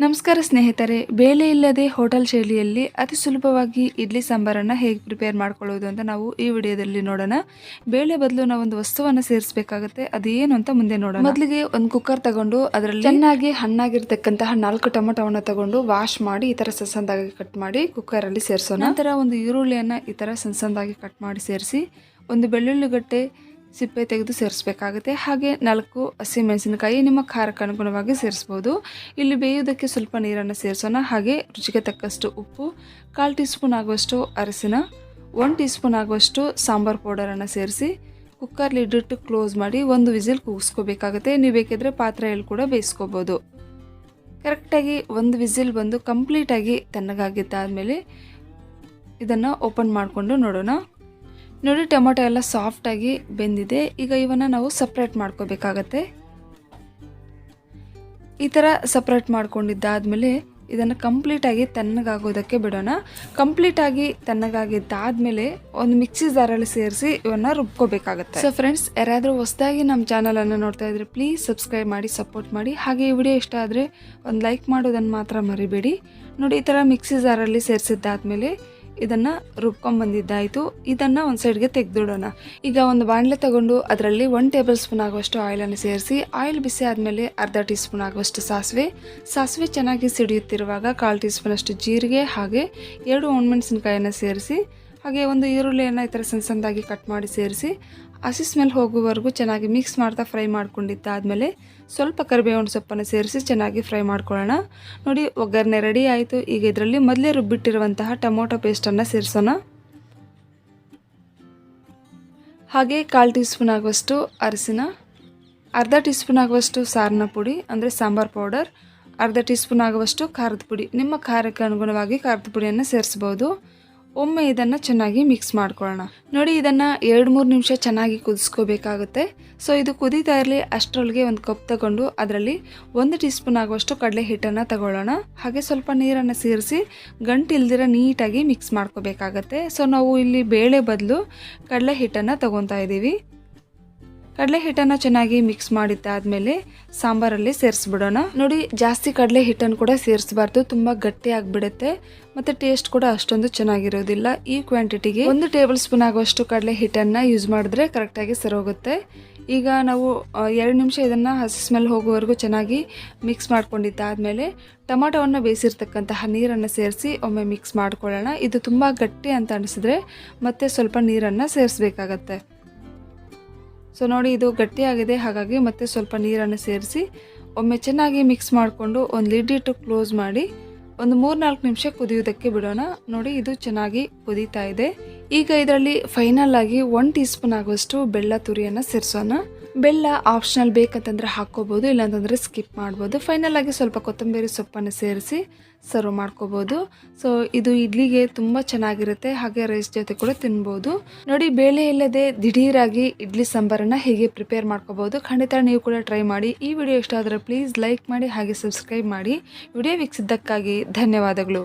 ನಮಸ್ಕಾರ ಸ್ನೇಹಿತರೆ ಬೇಳೆ ಇಲ್ಲದೆ ಹೋಟೆಲ್ ಶೈಲಿಯಲ್ಲಿ ಅತಿ ಸುಲಭವಾಗಿ ಇಡ್ಲಿ ಸಾಂಬಾರನ್ನು ಹೇಗೆ ಪ್ರಿಪೇರ್ ಮಾಡ್ಕೊಳ್ಳೋದು ಅಂತ ನಾವು ಈ ವಿಡಿಯೋದಲ್ಲಿ ನೋಡೋಣ. ಬೇಳೆ ಬದಲು ನಾವು ಒಂದು ವಸ್ತುವನ್ನು ಸೇರಿಸಬೇಕಾಗುತ್ತೆ ಅದೇನು ಅಂತ ಮುಂದೆ ನೋಡೋಣ. ಮೊದಲಿಗೆ ಒಂದು ಕುಕ್ಕರ್ ತಗೊಂಡು ಅದರಲ್ಲಿ ಚೆನ್ನಾಗಿ ಹಣ್ಣಾಗಿರ್ತಕ್ಕಂತಹ ನಾಲ್ಕು ಟೊಮೊಟೊವನ್ನು ತಗೊಂಡು ವಾಶ್ ಮಾಡಿ ಈ ಥರ ಸಸಂದಾಗಿ ಕಟ್ ಮಾಡಿ ಕುಕ್ಕರಲ್ಲಿ ಸೇರಿಸೋಣ. ನಂತರ ಒಂದು ಈರುಳ್ಳಿಯನ್ನು ಈ ಥರ ಸಣ್ಣದಾಗಿ ಕಟ್ ಮಾಡಿ ಸೇರಿಸಿ ಒಂದು ಬೆಳ್ಳುಳ್ಳಿ ಗಡ್ಡೆ ಸಿಪ್ಪೆ ತೆಗೆದು ಸೇರಿಸಬೇಕಾಗುತ್ತೆ. ಹಾಗೆ ನಾಲ್ಕು ಹಸಿಮೆಣಸಿನಕಾಯಿ ನಿಮ್ಮ ಖಾರಕ್ಕೆ ಅನುಗುಣವಾಗಿ ಸೇರಿಸ್ಬೋದು. ಇಲ್ಲಿ ಬೇಯೋದಕ್ಕೆ ಸ್ವಲ್ಪ ನೀರನ್ನು ಸೇರಿಸೋಣ. ಹಾಗೆ ರುಚಿಗೆ ತಕ್ಕಷ್ಟು ಉಪ್ಪು, ಕಾಲು ಟೀ ಸ್ಪೂನ್ ಆಗುವಷ್ಟು ಅರಸಿನ ಒನ್ ಟೀ ಸ್ಪೂನ್ ಆಗುವಷ್ಟು ಸಾಂಬಾರ್ ಪೌಡರನ್ನು ಸೇರಿಸಿ ಕುಕ್ಕರ್ ಲಿಡ್ಡಿಟ್ಟು ಕ್ಲೋಸ್ ಮಾಡಿ ಒಂದು ವಿಸಿಲ್ ಕೂಗಿಸ್ಕೋಬೇಕಾಗುತ್ತೆ. ನೀವು ಬೇಕಿದ್ರೆ ಪಾತ್ರೆಯಲ್ಲಿ ಕೂಡ ಬೇಯಿಸ್ಕೋಬೋದು. ಕರೆಕ್ಟಾಗಿ ಒಂದು ವಿಸಿಲ್ ಬಂದು ಕಂಪ್ಲೀಟಾಗಿ ತಣ್ಣಗಾಗಿದ್ದಾದಮೇಲೆ ಇದನ್ನು ಓಪನ್ ಮಾಡಿಕೊಂಡು ನೋಡೋಣ. ನೋಡಿ, ಟೊಮೊಟೊ ಎಲ್ಲ ಸಾಫ್ಟಾಗಿ ಬೆಂದಿದೆ. ಈಗ ಇವನ್ನ ನಾವು ಸಪ್ರೇಟ್ ಮಾಡ್ಕೋಬೇಕಾಗತ್ತೆ. ಈ ಥರ ಸಪ್ರೇಟ್ ಮಾಡ್ಕೊಂಡಿದ್ದಾದ್ಮೇಲೆ ಇದನ್ನು ಕಂಪ್ಲೀಟಾಗಿ ತಣ್ಣಗಾಗೋದಕ್ಕೆ ಬಿಡೋಣ. ಕಂಪ್ಲೀಟಾಗಿ ತಣ್ಣಗಾಗಿದ್ದಾದಮೇಲೆ ಒಂದು ಮಿಕ್ಸಿ ಜಾರಲ್ಲಿ ಸೇರಿಸಿ ಇವನ್ನ ರುಬ್ಕೋಬೇಕಾಗುತ್ತೆ. ಸೊ ಫ್ರೆಂಡ್ಸ್ ಯಾರಾದರೂ ಹೊಸದಾಗಿ ನಮ್ಮ ಚಾನಲನ್ನು ನೋಡ್ತಾ ಇದ್ರೆ ಪ್ಲೀಸ್ ಸಬ್ಸ್ಕ್ರೈಬ್ ಮಾಡಿ ಸಪೋರ್ಟ್ ಮಾಡಿ. ಹಾಗೆ ಈ ವಿಡಿಯೋ ಇಷ್ಟ ಆದರೆ ಒಂದು ಲೈಕ್ ಮಾಡೋದನ್ನು ಮಾತ್ರ ಮರಿಬೇಡಿ. ನೋಡಿ, ಈ ಥರ ಮಿಕ್ಸಿ ಜಾರಲ್ಲಿ ಸೇರಿಸಿದ್ದಾದ್ಮೇಲೆ ಇದನ್ನ ರುಬ್ಕೊಂಬಂದಿದ್ದಾಯಿತು ಇದನ್ನ ಒಂದು ಸೈಡ್ಗೆ ತೆಗೆದಿಡೋಣ. ಈಗ ಒಂದು ಬಾಣಲೆ ತಗೊಂಡು ಅದರಲ್ಲಿ ಒನ್ ಟೇಬಲ್ ಸ್ಪೂನ್ ಆಗುವಷ್ಟು ಆಯಿಲನ್ನು ಸೇರಿಸಿ ಆಯಿಲ್ ಬಿಸಿ ಆದಮೇಲೆ ಅರ್ಧ ಟೀ ಸ್ಪೂನ್ ಆಗುವಷ್ಟು ಸಾಸಿವೆ. ಸಾಸಿವೆ ಚೆನ್ನಾಗಿ ಸಿಡಿಯುತ್ತಿರುವಾಗ ಕಾಲು ಟೀ ಸ್ಪೂನ್ ಅಷ್ಟು ಜೀರಿಗೆ ಹಾಗೆ ಎರಡು ಒಣಮೆಣಸಿನಕಾಯನ್ನು ಸೇರಿಸಿ, ಹಾಗೆ ಒಂದು ಈರುಳ್ಳಿಯನ್ನು ಈ ಥರ ಸಣ್ಣ ಸಣ್ಣದಾಗಿ ಕಟ್ ಮಾಡಿ ಸೇರಿಸಿ ಹಸಿ ಸ್ಮೆಲ್ ಹೋಗುವವರೆಗೂ ಚೆನ್ನಾಗಿ ಮಿಕ್ಸ್ ಮಾಡ್ತಾ ಫ್ರೈ ಮಾಡ್ಕೊಂಡಿದ್ದಾದಮೇಲೆ ಸ್ವಲ್ಪ ಕರಿಬೇವಿನ ಸೊಪ್ಪನ್ನು ಸೇರಿಸಿ ಚೆನ್ನಾಗಿ ಫ್ರೈ ಮಾಡ್ಕೊಳ್ಳೋಣ. ನೋಡಿ, ಒಗ್ಗರಣೆ ರೆಡಿ ಆಯಿತು. ಈಗ ಇದರಲ್ಲಿ ಮೊದಲೇ ರುಬ್ಬಿಟ್ಟಿರುವಂತಹ ಟೊಮೊಟೊ ಪೇಸ್ಟನ್ನು ಸೇರಿಸೋಣ. ಹಾಗೆ ಕಾಲು ಟೀ ಸ್ಪೂನ್ ಆಗುವಷ್ಟು ಅರಸಿನ, ಅರ್ಧ ಟೀ ಸ್ಪೂನ್ ಆಗುವಷ್ಟು ಸಾರಿನ ಪುಡಿ, ಅಂದರೆ ಸಾಂಬಾರ್ ಪೌಡರ್ ಅರ್ಧ ಟೀ ಸ್ಪೂನ್ ಆಗುವಷ್ಟು ಖಾರದ ಪುಡಿ. ನಿಮ್ಮ ಖಾರಕ್ಕೆ ಅನುಗುಣವಾಗಿ ಖಾರದ ಪುಡಿಯನ್ನು ಸೇರಿಸ್ಬೋದು. ಒಮ್ಮೆ ಇದನ್ನು ಚೆನ್ನಾಗಿ ಮಿಕ್ಸ್ ಮಾಡ್ಕೊಳ್ಳೋಣ ನೋಡಿ ಇದನ್ನು ಎರಡು ಮೂರು ನಿಮಿಷ ಚೆನ್ನಾಗಿ ಕುದಿಸ್ಕೋಬೇಕಾಗುತ್ತೆ. ಸೊ ಇದು ಕುದೀತಾ ಇರಲಿ, ಅಷ್ಟರೊಳಗೆ ಒಂದು ಕಪ್ ತಗೊಂಡು ಅದರಲ್ಲಿ ಒಂದು ಟೀ ಸ್ಪೂನ್ ಆಗುವಷ್ಟು ಕಡಲೆ ಹಿಟ್ಟನ್ನು ತಗೊಳ್ಳೋಣ. ಹಾಗೆ ಸ್ವಲ್ಪ ನೀರನ್ನು ಸೇರಿಸಿ ಗಂಟು ನೀಟಾಗಿ ಮಿಕ್ಸ್ ಮಾಡ್ಕೋಬೇಕಾಗತ್ತೆ. ಸೊ ನಾವು ಇಲ್ಲಿ ಬೇಳೆ ಬದಲು ಕಡಲೆ ಹಿಟ್ಟನ್ನು ತಗೊತಾ ಇದ್ದೀವಿ ಕಡಲೆ ಹಿಟ್ಟನ್ನು ಚೆನ್ನಾಗಿ ಮಿಕ್ಸ್ ಮಾಡಿದ್ದಾದ್ಮೇಲೆ ಸಾಂಬಾರಲ್ಲಿ ಸೇರಿಸ್ಬಿಡೋಣ. ನೋಡಿ, ಜಾಸ್ತಿ ಕಡಲೆ ಹಿಟ್ಟನ್ನು ಕೂಡ ಸೇರಿಸಬಾರ್ದು. ತುಂಬ ಗಟ್ಟಿ ಆಗಿಬಿಡುತ್ತೆ. ಮತ್ತು ಟೇಸ್ಟ್ ಕೂಡ ಅಷ್ಟೊಂದು ಚೆನ್ನಾಗಿರೋದಿಲ್ಲ. ಈ ಕ್ವಾಂಟಿಟಿಗೆ ಒಂದು ಟೇಬಲ್ ಸ್ಪೂನ್ ಆಗುವಷ್ಟು ಕಡಲೆ ಹಿಟ್ಟನ್ನು ಯೂಸ್ ಮಾಡಿದ್ರೆ ಕರೆಕ್ಟಾಗಿ ಸರೋಗುತ್ತೆ ಈಗ ನಾವು ಎರಡು ನಿಮಿಷ ಇದನ್ನು ಹಸಿ ಸ್ಮೆಲ್ ಹೋಗೋವರೆಗೂ ಚೆನ್ನಾಗಿ ಮಿಕ್ಸ್ ಮಾಡ್ಕೊಂಡಿದ್ದಾದಮೇಲೆ ಟೊಮಾಟೋವನ್ನು ಬೇಯಿಸಿರ್ತಕ್ಕಂತಹ ನೀರನ್ನು ಸೇರಿಸಿ ಒಮ್ಮೆ ಮಿಕ್ಸ್ ಮಾಡ್ಕೊಳ್ಳೋಣ. ಇದು ತುಂಬ ಗಟ್ಟಿ ಅಂತ ಅನಿಸಿದ್ರೆ ಮತ್ತೆ ಸ್ವಲ್ಪ ನೀರನ್ನು ಸೇರಿಸ್ಬೇಕಾಗತ್ತೆ. ಸೊ ನೋಡಿ, ಇದು ಗಟ್ಟಿಯಾಗಿದೆ. ಹಾಗಾಗಿ ಮತ್ತೆ ಸ್ವಲ್ಪ ನೀರನ್ನು ಸೇರಿಸಿ ಒಮ್ಮೆ ಚೆನ್ನಾಗಿ ಮಿಕ್ಸ್ ಮಾಡಿಕೊಂಡು ಒಂದು ಲಿಡ್ ಇಟ್ಟು ಕ್ಲೋಸ್ ಮಾಡಿ ಒಂದು ಮೂರ್ನಾಲ್ಕು ನಿಮಿಷ ಕುದಿಯೋದಕ್ಕೆ ಬಿಡೋಣ. ನೋಡಿ, ಇದು ಚೆನ್ನಾಗಿ ಕುದೀತಾ ಇದೆ. ಈಗ ಇದರಲ್ಲಿ ಫೈನಲ್ ಆಗಿ ಒನ್ ಟೀ ಸ್ಪೂನ್ ಆಗುವಷ್ಟು ಬೆಲ್ಲ ತುರಿಯನ್ನು ಸೇರಿಸೋಣ. ಬೆಲ್ಲ ಆಪ್ಷನಲ್ ಬೇಕಂತಂದರೆ ಹಾಕ್ಕೋಬೋದು, ಇಲ್ಲಾಂತಂದರೆ ಸ್ಕಿಪ್ ಮಾಡ್ಬೋದು. ಫೈನಲ್ ಆಗಿ ಸ್ವಲ್ಪ ಕೊತ್ತಂಬರಿ ಸೊಪ್ಪನ್ನು ಸೇರಿಸಿ ಸರ್ವ್ ಮಾಡ್ಕೋಬೋದು. ಸೊ ಇದು ಇಡ್ಲಿಗೆ ತುಂಬ ಚೆನ್ನಾಗಿರುತ್ತೆ, ಹಾಗೆ ರೈಸ್ ಜೊತೆ ಕೂಡ ತಿನ್ಬೋದು. ನೋಡಿ, ಬೇಳೆ ಇಲ್ಲದೆ ದಿಢೀರಾಗಿ ಇಡ್ಲಿ ಸಾಂಬಾರನ್ನು ಹೇಗೆ ಪ್ರಿಪೇರ್ ಮಾಡ್ಕೋಬೋದು ಖಂಡಿತ ನೀವು ಕೂಡ ಟ್ರೈ ಮಾಡಿ. ಈ ವಿಡಿಯೋ ಇಷ್ಟ ಆದರೆ ಪ್ಲೀಸ್ ಲೈಕ್ ಮಾಡಿ, ಹಾಗೆ ಸಬ್ಸ್ಕ್ರೈಬ್ ಮಾಡಿ. ವಿಡಿಯೋ ವೀಕ್ಷಿದ್ದಕ್ಕಾಗಿ ಧನ್ಯವಾದಗಳು.